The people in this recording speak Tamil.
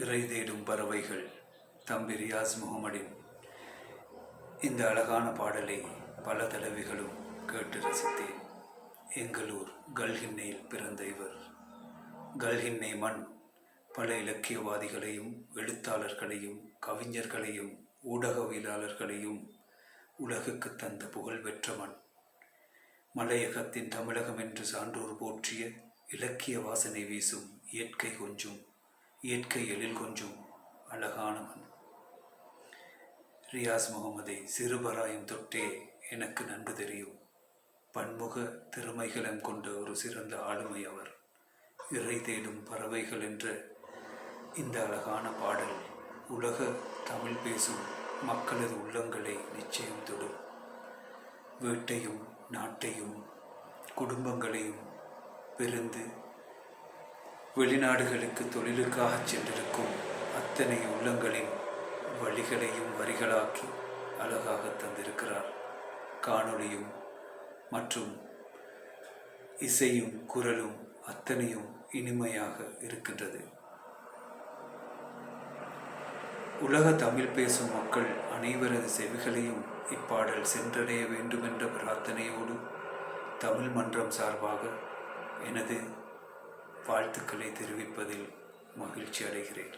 இறை தேடும் பறவைகள் தம்பி ரியாஸ் முகமடின் இந்த அழகான பாடலை பல தடவைகளும் கேட்டு ரசித்தேன். எங்களூர் கல்கின்னையில் பிறந்த இவர். கல்கின்னை மண் பல இலக்கியவாதிகளையும் எழுத்தாளர்களையும் கவிஞர்களையும் ஊடகவியலாளர்களையும் உலகுக்கு தந்த புகழ் பெற்ற மண். மலையகத்தின் தமிழகம் என்று சான்றோர் போற்றிய இலக்கிய வாசனை வீசும் இயற்கை கொஞ்சும் இயற்கை எழில் அழகானவன். ரியாஸ் முகமதை சிறுபராயம் தொட்டே எனக்கு நன்கு தெரியும். பன்முக திறமைகளும் கொண்ட ஒரு சிறந்த ஆளுமை அவர். இறை தேடும் பறவைகள் என்ற இந்த அழகான பாடல் உலக தமிழ் பேசும் மக்களது உள்ளங்களை நிச்சயம் தொடும். வீட்டையும் நாட்டையும் குடும்பங்களையும் பிரிந்து வெளிநாடுகளுக்கு தொழிலுக்காக சென்றிருக்கும் அத்தனை உள்ளங்களின் வழிகளையும் வரிகளாக்கி அழகாக தந்திருக்கிறார். காணொளியும் மற்றும் இசையும் குரலும் அத்தனையும் இனிமையாக இருக்கின்றது. உலக தமிழ் பேசும் மக்கள் அனைவரது செவிகளையும் இப்பாடல் சென்றடைய வேண்டுமென்ற பிரார்த்தனையோடு தமிழ் மன்றம் சார்பாக எனது வாழ்த்துக்களை தெரிவிப்பதில் மகிழ்ச்சி அடைகிறேன்.